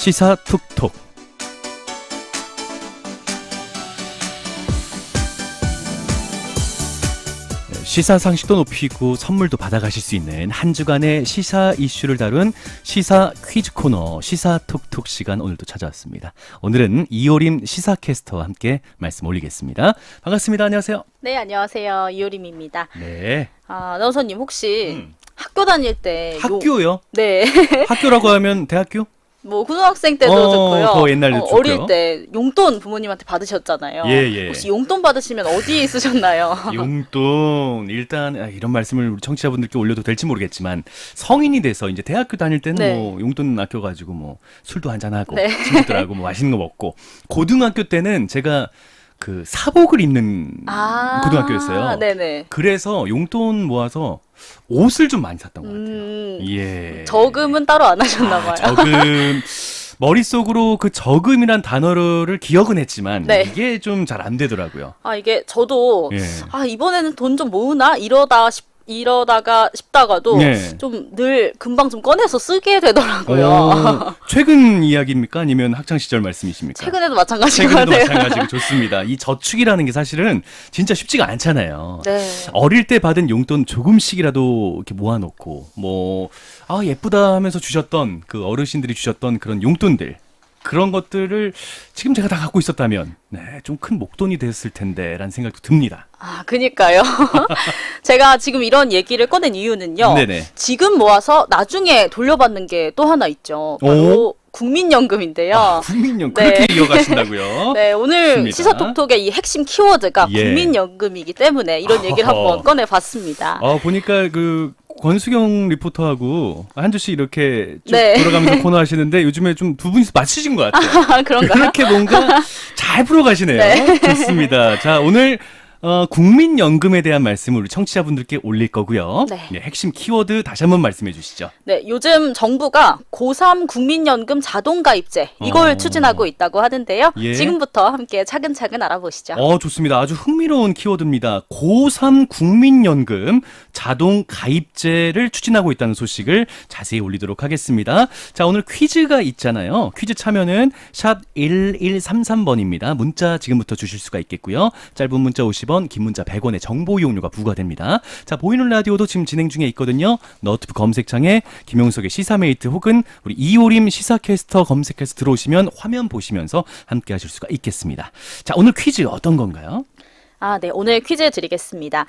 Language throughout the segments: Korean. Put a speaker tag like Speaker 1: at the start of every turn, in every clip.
Speaker 1: 시사 툭툭. 네, 시사 상식도 높이고 선물도 받아가실 수 있는 한 주간의 시사 이슈를 다룬 시사 퀴즈 코너 시사 툭툭 시간 오늘도 찾아왔습니다. 오늘은 이효림 시사캐스터와 함께 말씀 올리겠습니다. 반갑습니다. 안녕하세요.
Speaker 2: 네, 안녕하세요. 이효림입니다.
Speaker 1: 네.
Speaker 2: 아, 아나운서님 혹시
Speaker 1: 음.
Speaker 2: 학교 다닐 때 요-
Speaker 1: 학교요?
Speaker 2: 네.
Speaker 1: 학교라고 하면 대학교?
Speaker 2: 뭐 고등학생 때도
Speaker 1: 어,
Speaker 2: 좋고요.
Speaker 1: 더 옛날에도 좋고요.
Speaker 2: 어릴 때 용돈 부모님한테 받으셨잖아요.
Speaker 1: 예, 예.
Speaker 2: 혹시 용돈 받으시면 어디에 쓰셨나요?
Speaker 1: 용돈 일단 아, 이런 말씀을 우리 청취자분들께 올려도 될지 모르겠지만 성인이 돼서 이제 대학교 다닐 때는
Speaker 2: 네.
Speaker 1: 뭐 용돈 아껴가지고 뭐 술도 한잔 하고
Speaker 2: 네.
Speaker 1: 친구들하고 뭐 맛있는 거 먹고 고등학교 때는 제가 그 사복을 입는
Speaker 2: 아.
Speaker 1: 고등학교였어요.
Speaker 2: 네네.
Speaker 1: 그래서 용돈 모아서 옷을 좀 많이 샀던 것 같아요.
Speaker 2: 음,
Speaker 1: 예.
Speaker 2: 저금은 따로 안 하셨나
Speaker 1: 아,
Speaker 2: 봐요.
Speaker 1: 저금 머릿속으로 그 저금이란 단어를 기억은 했지만
Speaker 2: 네.
Speaker 1: 이게 좀 잘 안 되더라고요.
Speaker 2: 아, 이게 저도
Speaker 1: 예.
Speaker 2: 아, 이번에는 돈 좀 모으나 이러다 싶 이러다가 싶다가도
Speaker 1: 네.
Speaker 2: 좀늘 금방 좀 꺼내서 쓰게 되더라고요.
Speaker 1: 어, 최근 이야기입니까? 아니면 학창 시절 말씀이십니까?
Speaker 2: 최근에도 마찬가지인 것
Speaker 1: 최근에도
Speaker 2: 같아요.
Speaker 1: 마찬가지고 좋습니다. 이 저축이라는 게 사실은 진짜 쉽지가 않잖아요.
Speaker 2: 네.
Speaker 1: 어릴 때 받은 용돈 조금씩이라도 이렇게 모아놓고 뭐 아 예쁘다 하면서 주셨던 그 어르신들이 주셨던 그런 용돈들 그런 것들을 지금 제가 다 갖고 있었다면 네 좀 큰 목돈이 됐을 텐데라는 생각도 듭니다.
Speaker 2: 아, 그니까요. 제가 지금 이런 얘기를 꺼낸 이유는요.
Speaker 1: 네네.
Speaker 2: 지금 모아서 나중에 돌려받는 게 또 하나 있죠. 바로 국민연금인데요.
Speaker 1: 아, 국민연
Speaker 2: 네.
Speaker 1: 그렇게 이어가신다고요?
Speaker 2: 네, 오늘
Speaker 1: 좋습니다.
Speaker 2: 시사톡톡의 이 핵심 키워드가
Speaker 1: 예.
Speaker 2: 국민연금이기 때문에 이런 얘기를
Speaker 1: 어허.
Speaker 2: 한번 꺼내봤습니다.
Speaker 1: 어 보니까 그 권수경 리포터하고 한 주씩 이렇게 쭉
Speaker 2: 네.
Speaker 1: 돌아가면서 코너 하시는데 요즘에 좀 두 분이서 맞추신 것 같아요.
Speaker 2: 그런가요?
Speaker 1: 그렇게 뭔가 잘 풀어가시네요.
Speaker 2: 네.
Speaker 1: 좋습니다. 자 오늘 어, 국민연금에 대한 말씀을 우리 청취자분들께 올릴 거고요.
Speaker 2: 네.
Speaker 1: 핵심 키워드 다시 한번 말씀해 주시죠.
Speaker 2: 네, 요즘 정부가 고3 국민연금 자동가입제 이걸
Speaker 1: 어.
Speaker 2: 추진하고 있다고 하는데요.
Speaker 1: 예.
Speaker 2: 지금부터 함께 차근차근 알아보시죠.
Speaker 1: 어 좋습니다. 아주 흥미로운 키워드입니다. 고3 국민연금 자동 가입제를 추진하고 있다는 소식을 자세히 올리도록 하겠습니다. 자, 오늘 퀴즈가 있잖아요. 퀴즈 참여는 샵 1133번입니다. 문자 지금부터 주실 수가 있겠고요. 짧은 문자 50 원, 긴 문자 100원의 정보 이용료가 부과됩니다. 자, 보이는 라디오도 지금 진행 중에 있거든요. 너튜브 검색창에 김용석의 시사메이트 혹은 우리 이효림 시사캐스터 검색해서 들어오시면 화면 보시면서 함께 하실 수가 있겠습니다. 자, 오늘 퀴즈 어떤 건가요?
Speaker 2: 아, 네. 오늘 퀴즈 드리겠습니다.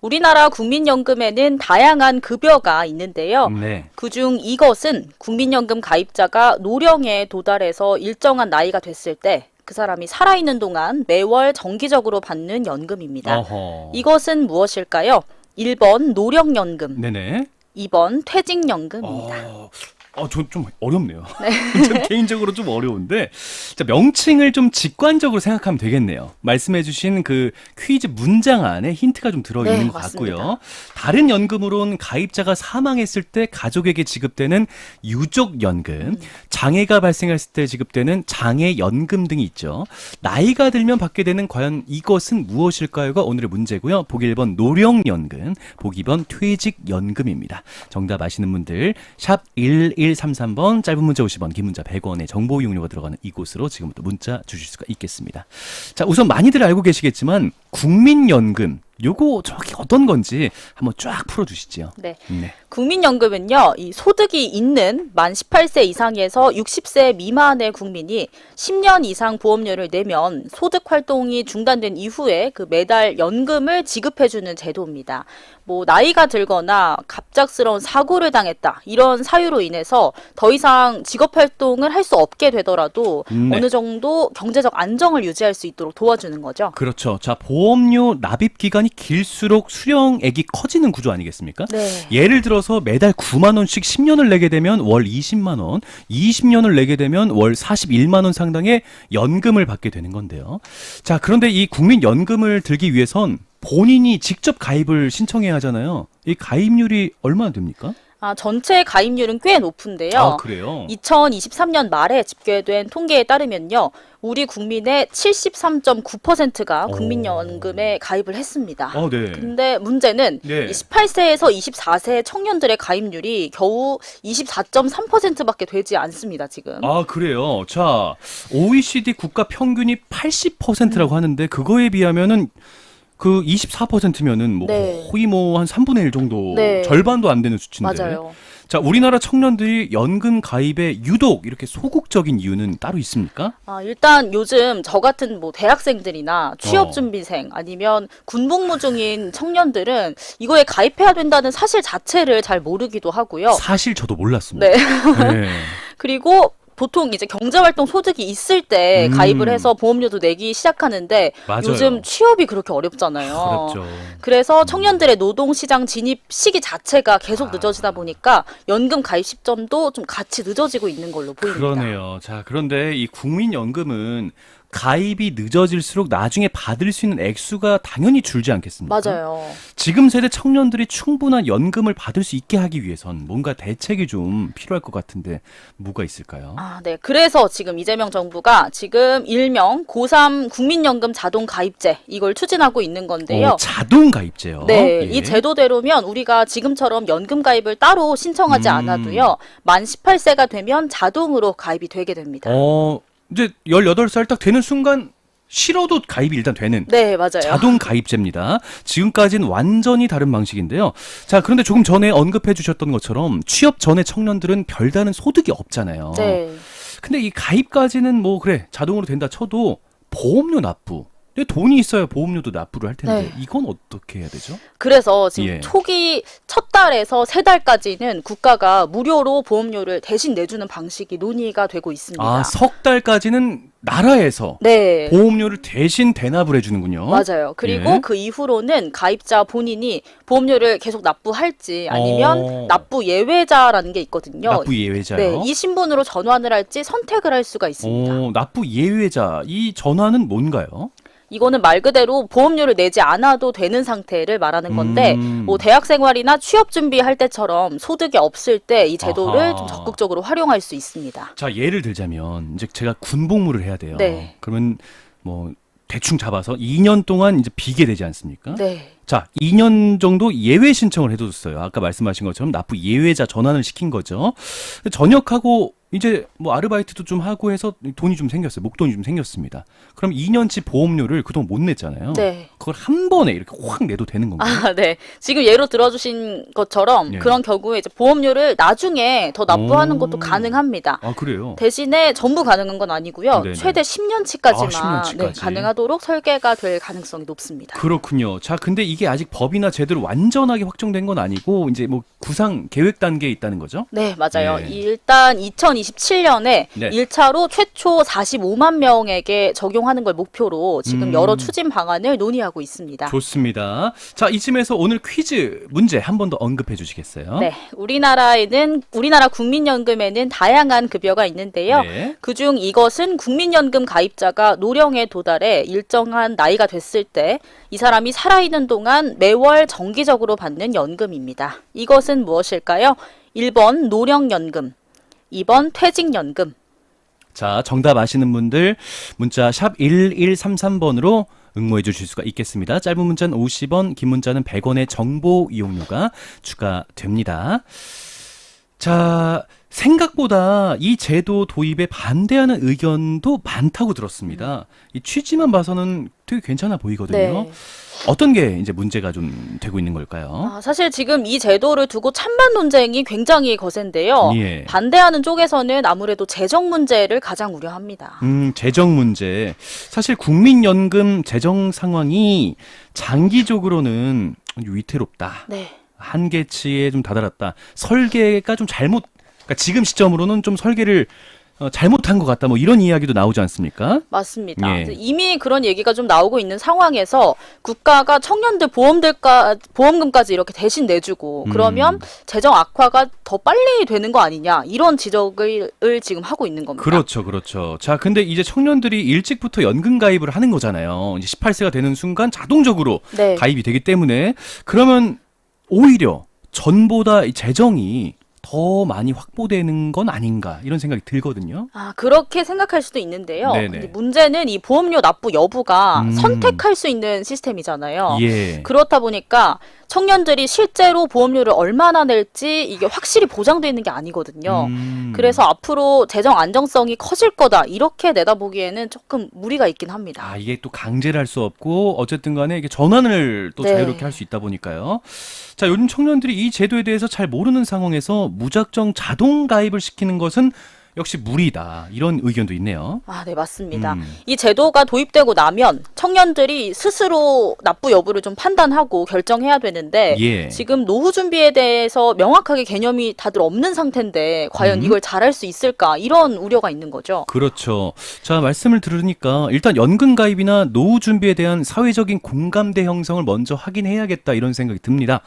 Speaker 2: 우리나라 국민연금에는 다양한 급여가 있는데요.
Speaker 1: 네.
Speaker 2: 그중 이것은 국민연금 가입자가 노령에 도달해서 일정한 나이가 됐을 때 그 사람이 살아있는 동안 매월 정기적으로 받는 연금입니다.
Speaker 1: 어허.
Speaker 2: 이것은 무엇일까요? 1번 노령연금,
Speaker 1: 네네.
Speaker 2: 2번 퇴직연금입니다.
Speaker 1: 어, 어, 저 좀 어렵네요. 저 개인적으로 좀 어려운데, 자, 명칭을 좀 직관적으로 생각하면 되겠네요. 말씀해주신 그 퀴즈 문장 안에 힌트가 좀 들어있는
Speaker 2: 네,
Speaker 1: 것 같고요.
Speaker 2: 맞습니다.
Speaker 1: 다른 연금으로는 가입자가 사망했을 때 가족에게 지급되는 유족연금, 장애가 발생했을 때 지급되는 장애연금 등이 있죠. 나이가 들면 받게 되는 과연 이것은 무엇일까요가 오늘의 문제고요. 보기 1번 노령연금, 보기 2번 퇴직연금입니다. 정답 아시는 분들 샵 1133번 짧은 문자 50원, 긴 문자 100원의 정보 이용료가 들어가는 이곳으로 지금부터 문자 주실 수가 있겠습니다. 자, 우선 많이들 알고 계시겠지만 국민연금 요거 저기 어떤 건지 한번 쫙 풀어 주시죠.
Speaker 2: 네.
Speaker 1: 네.
Speaker 2: 국민연금은요, 이 소득이 있는 만 18세 이상에서 60세 미만의 국민이 10년 이상 보험료를 내면 소득 활동이 중단된 이후에 그 매달 연금을 지급해주는 제도입니다. 뭐, 나이가 들거나 갑작스러운 사고를 당했다. 이런 사유로 인해서 더 이상 직업 활동을 할 수 없게 되더라도
Speaker 1: 네.
Speaker 2: 어느 정도 경제적 안정을 유지할 수 있도록 도와주는 거죠.
Speaker 1: 그렇죠. 자, 보험료 납입 기간 이 길수록 수령액이 커지는 구조 아니겠습니까?
Speaker 2: 네.
Speaker 1: 예를 들어서 매달 9만 원씩 10년을 내게 되면 월 20만 원, 20년을 내게 되면 월 41만 원 상당의 연금을 받게 되는 건데요. 자, 그런데 이 국민연금을 들기 위해선 본인이 직접 가입을 신청해야 하잖아요. 이 가입률이 얼마나 됩니까?
Speaker 2: 아, 전체 가입률은 꽤 높은데요.
Speaker 1: 아, 그래요?
Speaker 2: 2023년 말에 집계된 통계에 따르면요. 우리 국민의 73.9%가
Speaker 1: 오.
Speaker 2: 국민연금에 가입을 했습니다.
Speaker 1: 어, 네.
Speaker 2: 근데 문제는
Speaker 1: 네.
Speaker 2: 이 18세에서 24세 청년들의 가입률이 겨우 24.3%밖에 되지 않습니다, 지금.
Speaker 1: 아, 그래요. 자, OECD 국가 평균이 80%라고 하는데 그거에 비하면은 그 24%면은 뭐
Speaker 2: 네.
Speaker 1: 거의 뭐 한 3분의 1 정도
Speaker 2: 네.
Speaker 1: 절반도 안 되는 수치인데.
Speaker 2: 맞아요.
Speaker 1: 자, 우리나라 청년들이 연금 가입에 유독 이렇게 소극적인 이유는 따로 있습니까?
Speaker 2: 아, 일단 요즘 저 같은 뭐 대학생들이나
Speaker 1: 어.
Speaker 2: 취업 준비생 아니면 군복무 중인 청년들은 이거에 가입해야 된다는 사실 자체를 잘 모르기도 하고요.
Speaker 1: 사실 저도 몰랐습니다.
Speaker 2: 네.
Speaker 1: 네.
Speaker 2: 그리고 보통 이제 경제활동 소득이 있을 때
Speaker 1: 음.
Speaker 2: 가입을 해서 보험료도 내기 시작하는데
Speaker 1: 맞아요.
Speaker 2: 요즘 취업이 그렇게 어렵잖아요.
Speaker 1: 어렵죠.
Speaker 2: 그래서 청년들의 노동시장 진입 시기 자체가 계속
Speaker 1: 아.
Speaker 2: 늦어지다 보니까 연금 가입 시점도 좀 같이 늦어지고 있는 걸로 보입니다.
Speaker 1: 그러네요. 자, 그런데 이 국민연금은 가입이 늦어질수록 나중에 받을 수 있는 액수가 당연히 줄지 않겠습니까?
Speaker 2: 맞아요.
Speaker 1: 지금 세대 청년들이 충분한 연금을 받을 수 있게 하기 위해선 뭔가 대책이 좀 필요할 것 같은데 뭐가 있을까요?
Speaker 2: 아, 네. 그래서 지금 이재명 정부가 지금 일명 고3 국민연금 자동 가입제 이걸 추진하고 있는 건데요.
Speaker 1: 어, 자동 가입제요.
Speaker 2: 네,
Speaker 1: 예.
Speaker 2: 이 제도대로면 우리가 지금처럼 연금 가입을 따로 신청하지
Speaker 1: 음.
Speaker 2: 않아도요. 만 18세가 되면 자동으로 가입이 되게 됩니다.
Speaker 1: 어, 이제 18살 딱 되는 순간 싫어도 가입이 일단 되는
Speaker 2: 네, 맞아요.
Speaker 1: 자동 가입제입니다. 지금까지는 완전히 다른 방식인데요. 자, 그런데 조금 전에 언급해 주셨던 것처럼 취업 전에 청년들은 별다른 소득이 없잖아요.
Speaker 2: 네.
Speaker 1: 근데 이 가입까지는 뭐 그래 자동으로 된다 쳐도 보험료 납부. 근데 돈이 있어야 보험료도 납부를 할 텐데
Speaker 2: 네.
Speaker 1: 이건 어떻게 해야 되죠?
Speaker 2: 그래서 지금
Speaker 1: 예.
Speaker 2: 초기 첫 달에서 세 달까지는 국가가 무료로 보험료를 대신 내주는 방식이 논의가 되고 있습니다.
Speaker 1: 아, 석 달까지는 나라에서
Speaker 2: 네.
Speaker 1: 보험료를 대신 대납을 해주는군요.
Speaker 2: 맞아요. 그리고
Speaker 1: 예.
Speaker 2: 그 이후로는 가입자 본인이 보험료를 계속 납부할지 아니면
Speaker 1: 어.
Speaker 2: 납부 예외자라는 게 있거든요.
Speaker 1: 납부 예외자요.
Speaker 2: 네, 이 신분으로 전환을 할지 선택을 할 수가 있습니다.
Speaker 1: 오, 납부 예외자 이 전화는 뭔가요?
Speaker 2: 이거는 말 그대로 보험료를 내지 않아도 되는 상태를 말하는 건데
Speaker 1: 음.
Speaker 2: 뭐 대학 생활이나 취업 준비할 때처럼 소득이 없을 때 이 제도를
Speaker 1: 아하.
Speaker 2: 좀 적극적으로 활용할 수 있습니다.
Speaker 1: 자 예를 들자면 이제 제가 군복무를 해야 돼요.
Speaker 2: 네.
Speaker 1: 그러면 뭐 대충 잡아서 2년 동안 이제 비게 되지 않습니까?
Speaker 2: 네.
Speaker 1: 자, 2년 정도 예외 신청을 해줬어요. 아까 말씀하신 것처럼 납부 예외자 전환을 시킨 거죠. 전역하고 이제 뭐 아르바이트도 좀 하고 해서 돈이 좀 생겼어요. 목돈이 좀 생겼습니다. 그럼 2년치 보험료를 그동안 못 냈잖아요.
Speaker 2: 네.
Speaker 1: 그걸 한 번에 이렇게 확 내도 되는 건가요?
Speaker 2: 아, 네. 지금 예로 들어주신 것처럼
Speaker 1: 예.
Speaker 2: 그런 경우에 이제 보험료를 나중에 더 납부하는
Speaker 1: 오.
Speaker 2: 것도 가능합니다.
Speaker 1: 아, 그래요?
Speaker 2: 대신에 전부 가능한 건 아니고요.
Speaker 1: 네네.
Speaker 2: 최대 10년치까지만
Speaker 1: 아, 10년치까지.
Speaker 2: 네, 가능하도록 설계가 될 가능성이 높습니다.
Speaker 1: 그렇군요. 자, 근데 이게 아직 법이나 제대로 완전하게 확정된 건 아니고 이제 뭐 구상 계획 단계에 있다는 거죠?
Speaker 2: 네, 맞아요.
Speaker 1: 네.
Speaker 2: 일단 2027년에
Speaker 1: 네.
Speaker 2: 1차로 최초 45만 명에게 적용하는 걸 목표로 지금
Speaker 1: 음.
Speaker 2: 여러 추진 방안을 논의하고 있습니다.
Speaker 1: 좋습니다. 자, 이쯤에서 오늘 퀴즈 문제 한 번 더 언급해 주시겠어요?
Speaker 2: 네, 우리나라에는 우리나라 국민연금에는 다양한 급여가 있는데요.
Speaker 1: 네.
Speaker 2: 그중 이것은 국민연금 가입자가 노령에 도달해 일정한 나이가 됐을 때 이 사람이 살아있는 동안 매월 정기적으로 받는 연금입니다. 이것은 무엇일까요? 1번 노령연금, 2번 퇴직연금.
Speaker 1: 자, 정답 아시는 분들 문자 샵 1133번으로 응모해 주실 수가 있겠습니다. 짧은 문자는 50원, 긴 문자는 100원의 정보 이용료가 추가됩니다. 자, 생각보다 이 제도 도입에 반대하는 의견도 많다고 들었습니다. 이 취지만 봐서는 되게 괜찮아 보이거든요.
Speaker 2: 네.
Speaker 1: 어떤 게 이제 문제가 좀 되고 있는 걸까요?
Speaker 2: 아, 사실 지금 이 제도를 두고 찬반 논쟁이 굉장히 거센데요.
Speaker 1: 예.
Speaker 2: 반대하는 쪽에서는 아무래도 재정 문제를 가장 우려합니다.
Speaker 1: 음, 재정 문제. 사실 국민연금 재정 상황이 장기적으로는 위태롭다.
Speaker 2: 네.
Speaker 1: 한계치에 좀 다다랐다. 설계가 좀 잘못, 그러니까 지금 시점으로는 좀 설계를 어, 잘못한 것 같다. 뭐 이런 이야기도 나오지 않습니까?
Speaker 2: 맞습니다.
Speaker 1: 예.
Speaker 2: 이미 그런 얘기가 좀 나오고 있는 상황에서 국가가 청년들 보험들까 보험금까지 이렇게 대신 내주고 그러면
Speaker 1: 음.
Speaker 2: 재정 악화가 더 빨리 되는 거 아니냐 이런 지적을 지금 하고 있는 겁니다.
Speaker 1: 그렇죠, 그렇죠. 자, 근데 이제 청년들이 일찍부터 연금 가입을 하는 거잖아요. 이제 18세가 되는 순간 자동적으로
Speaker 2: 네.
Speaker 1: 가입이 되기 때문에 그러면 오히려 전보다 이 재정이 더 많이 확보되는 건 아닌가 이런 생각이 들거든요.
Speaker 2: 아, 그렇게 생각할 수도 있는데요.
Speaker 1: 네네.
Speaker 2: 근데 문제는 이 보험료 납부 여부가
Speaker 1: 음.
Speaker 2: 선택할 수 있는 시스템이잖아요.
Speaker 1: 예.
Speaker 2: 그렇다 보니까 청년들이 실제로 보험료를 얼마나 낼지 이게 확실히 보장되어 있는 게 아니거든요.
Speaker 1: 음.
Speaker 2: 그래서 앞으로 재정 안정성이 커질 거다 이렇게 내다보기에는 조금 무리가 있긴 합니다.
Speaker 1: 아, 이게 또 강제를 할 수 없고 어쨌든 간에 이게 전환을 또
Speaker 2: 네.
Speaker 1: 자유롭게 할 수 있다 보니까요. 자, 요즘 청년들이 이 제도에 대해서 잘 모르는 상황에서 무작정 자동 가입을 시키는 것은 역시 무리다. 이런 의견도 있네요.
Speaker 2: 아, 네, 맞습니다.
Speaker 1: 음.
Speaker 2: 이 제도가 도입되고 나면 청년들이 스스로 납부 여부를 좀 판단하고 결정해야 되는데
Speaker 1: 예.
Speaker 2: 지금 노후 준비에 대해서 명확하게 개념이 다들 없는 상태인데 과연
Speaker 1: 음.
Speaker 2: 이걸 잘할 수 있을까 이런 우려가 있는 거죠.
Speaker 1: 그렇죠. 자, 말씀을 들으니까 일단 연금 가입이나 노후 준비에 대한 사회적인 공감대 형성을 먼저 확인해야겠다 이런 생각이 듭니다.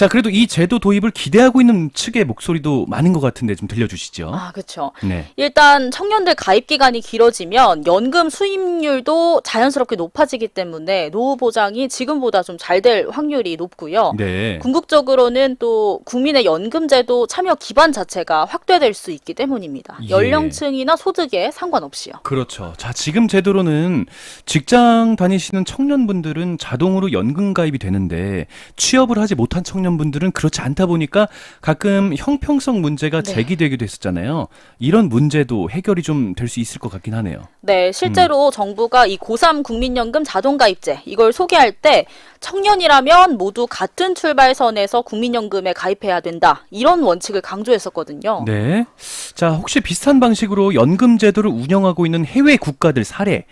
Speaker 1: 자, 그래도 이 제도 도입을 기대하고 있는 측의 목소리도 많은 것 같은데 좀 들려주시죠.
Speaker 2: 아, 그렇죠.
Speaker 1: 네.
Speaker 2: 일단 청년들 가입 기간이 길어지면 연금 수입률도 자연스럽게 높아지기 때문에 노후 보장이 지금보다 좀 잘 될 확률이 높고요.
Speaker 1: 네.
Speaker 2: 궁극적으로는 또 국민의 연금 제도 참여 기반 자체가 확대될 수 있기 때문입니다.
Speaker 1: 예.
Speaker 2: 연령층이나 소득에 상관없이요.
Speaker 1: 그렇죠. 자, 지금 제도로는 직장 다니시는 청년분들은 자동으로 연금 가입이 되는데 취업을 하지 못한 청년 분들은 그렇지 않다 보니까 가끔 형평성 문제가
Speaker 2: 네.
Speaker 1: 제기되기도 했었잖아요. 이런 문제도 해결이 좀 될 수 있을 것 같긴 하네요.
Speaker 2: 네, 실제로
Speaker 1: 음.
Speaker 2: 정부가 이 고3 국민연금 자동가입제 이걸 소개할 때 청년이라면 모두 같은 출발선에서 국민연금에 가입해야 된다. 이런 원칙을 강조했었거든요.
Speaker 1: 네. 자, 혹시 비슷한 방식으로 연금 제도를 운영하고 있는 해외 국가들 사례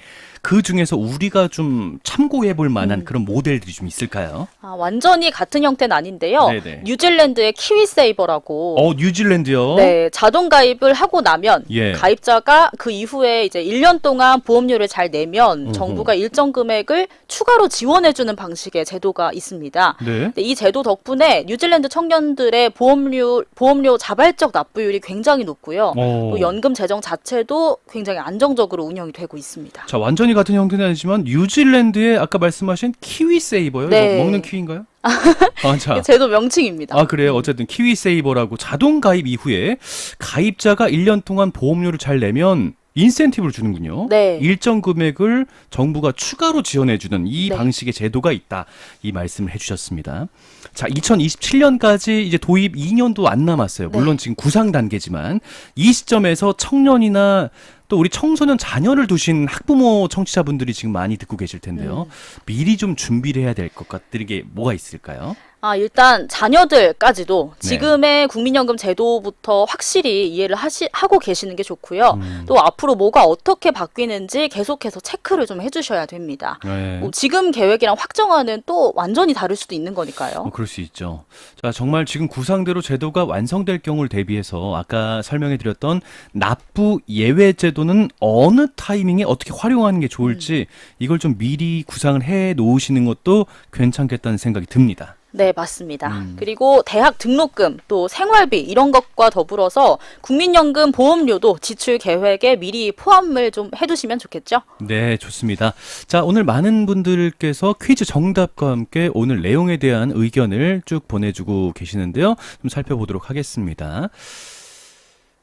Speaker 1: 그 중에서 우리가 좀 참고해 볼 만한
Speaker 2: 음.
Speaker 1: 그런 모델들이 좀 있을까요?
Speaker 2: 아, 완전히 같은 형태는 아닌데요.
Speaker 1: 네네.
Speaker 2: 뉴질랜드의 키위세이버라고
Speaker 1: 어, 뉴질랜드요?
Speaker 2: 네, 자동 가입을 하고 나면
Speaker 1: 예.
Speaker 2: 가입자가 그 이후에 이제 1년 동안 보험료를 잘 내면. 정부가 일정 금액을 추가로 지원해 주는 방식의 제도가 있습니다.
Speaker 1: 네.
Speaker 2: 이 제도 덕분에 뉴질랜드 청년들의 보험료 보험료 자발적 납부율이 굉장히 높고요.
Speaker 1: 어.
Speaker 2: 또 연금 재정 자체도 굉장히 안정적으로 운영이 되고 있습니다.
Speaker 1: 자, 완전 히 같은 형태는 아니지만 뉴질랜드의 아까 말씀하신 키위 세이버요?
Speaker 2: 네.
Speaker 1: 이거 먹는 키위인가요? 아, 자.
Speaker 2: 이게 제도 명칭입니다.
Speaker 1: 아, 그래요. 어쨌든 키위 세이버라고 자동 가입 이후에 가입자가 1년 동안 보험료를 잘 내면 인센티브를 주는군요.
Speaker 2: 네.
Speaker 1: 일정 금액을 정부가 추가로 지원해 주는 이
Speaker 2: 네.
Speaker 1: 방식의 제도가 있다. 이 말씀을 해 주셨습니다. 자, 2027년까지 이제 도입 2년도 안 남았어요. 물론
Speaker 2: 네.
Speaker 1: 지금 구상 단계지만 이 시점에서 청년이나 또 우리 청소년 자녀를 두신 학부모 청취자분들이 지금 많이 듣고 계실 텐데요.
Speaker 2: 음.
Speaker 1: 미리 좀 준비를 해야 될 것 같은 게 뭐가 있을까요?
Speaker 2: 아, 일단 자녀들까지도
Speaker 1: 네.
Speaker 2: 지금의 국민연금 제도부터 확실히 이해를 하시, 하고 계시는 게 좋고요.
Speaker 1: 음.
Speaker 2: 또 앞으로 뭐가 어떻게 바뀌는지 계속해서 체크를 좀 해주셔야 됩니다.
Speaker 1: 네.
Speaker 2: 뭐 지금 계획이랑 확정하는 또 완전히 다를 수도 있는 거니까요.
Speaker 1: 어, 그럴 수 있죠. 자, 정말 지금 구상대로 제도가 완성될 경우를 대비해서 아까 설명해 드렸던 납부 예외 제도는 어느 타이밍에 어떻게 활용하는 게 좋을지 이걸 좀 미리 구상을 해 놓으시는 것도 괜찮겠다는 생각이 듭니다.
Speaker 2: 네, 맞습니다.
Speaker 1: 음.
Speaker 2: 그리고 대학 등록금, 또 생활비 이런 것과 더불어서 국민연금 보험료도 지출 계획에 미리 포함을 좀 해두시면 좋겠죠.
Speaker 1: 네, 좋습니다. 자, 오늘 많은 분들께서 퀴즈 정답과 함께 오늘 내용에 대한 의견을 쭉 보내주고 계시는데요. 좀 살펴보도록 하겠습니다.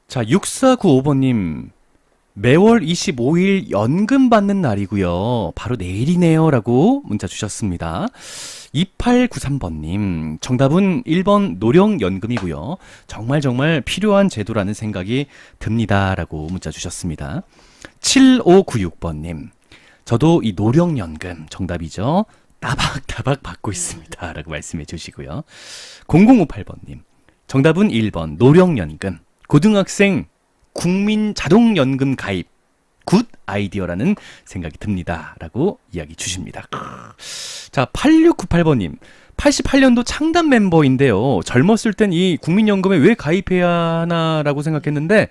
Speaker 1: 자, 6495번님. 매월 25일 연금 받는 날이고요. 바로 내일이네요. 라고 문자 주셨습니다. 2893번님. 정답은 1번 노령연금이고요. 정말 정말 필요한 제도라는 생각이 듭니다. 라고 문자 주셨습니다. 7596번님. 저도 이 노령연금 정답이죠. 따박따박 받고 있습니다. 라고 말씀해 주시고요. 0058번님. 정답은 1번 노령연금. 고등학생 국민 자동연금 가입. 굿 아이디어라는 생각이 듭니다. 라고 이야기 주십니다. 자, 8698번님. 88년도 창단 멤버인데요. 젊었을 땐 이 국민연금에 왜 가입해야 하나라고 생각했는데,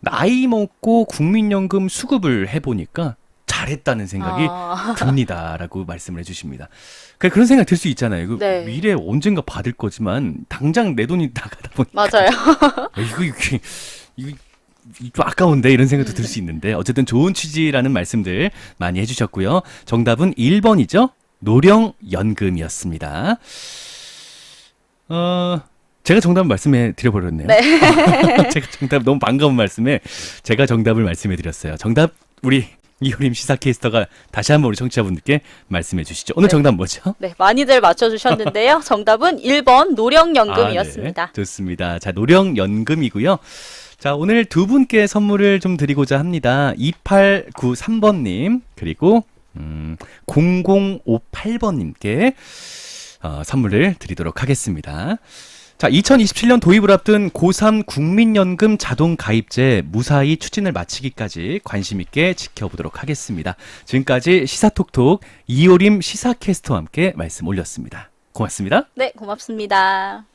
Speaker 1: 나이 먹고 국민연금 수급을 해 보니까 잘했다는 생각이
Speaker 2: 아,
Speaker 1: 듭니다라고 말씀을 해주십니다. 그 그런 생각 들 수 있잖아요. 그
Speaker 2: 네.
Speaker 1: 미래 에 언젠가 받을 거지만 당장 내 돈이 나가다 보니까
Speaker 2: 맞아요.
Speaker 1: 아, 이거 이거 이거 좀 아까운데 이런 생각도 들 수 있는데 어쨌든 좋은 취지라는 말씀들 많이 해주셨고요. 정답은 1번이죠. 노령연금이었습니다. 어, 제가 정답 말씀해 드려버렸네요.
Speaker 2: 네.
Speaker 1: 제가 정답 너무 반가운 말씀에 제가 정답을 말씀해 드렸어요. 정답 우리 이효림 시사 캐스터가 다시 한번 우리 청취자분들께 말씀해 주시죠. 오늘
Speaker 2: 네.
Speaker 1: 정답 뭐죠?
Speaker 2: 네, 많이들 맞춰주셨는데요. 정답은 1번 노령연금이었습니다.
Speaker 1: 아, 네. 좋습니다. 자, 노령연금이고요. 자, 오늘 두 분께 선물을 좀 드리고자 합니다. 2893번님, 그리고, 음, 0058번님께, 어, 선물을 드리도록 하겠습니다. 자, 2027년 도입을 앞둔 고3 국민연금 자동 가입제 무사히 추진을 마치기까지 관심 있게 지켜보도록 하겠습니다. 지금까지 시사톡톡 이효림 시사캐스터와 함께 말씀 올렸습니다. 고맙습니다.
Speaker 2: 네, 고맙습니다.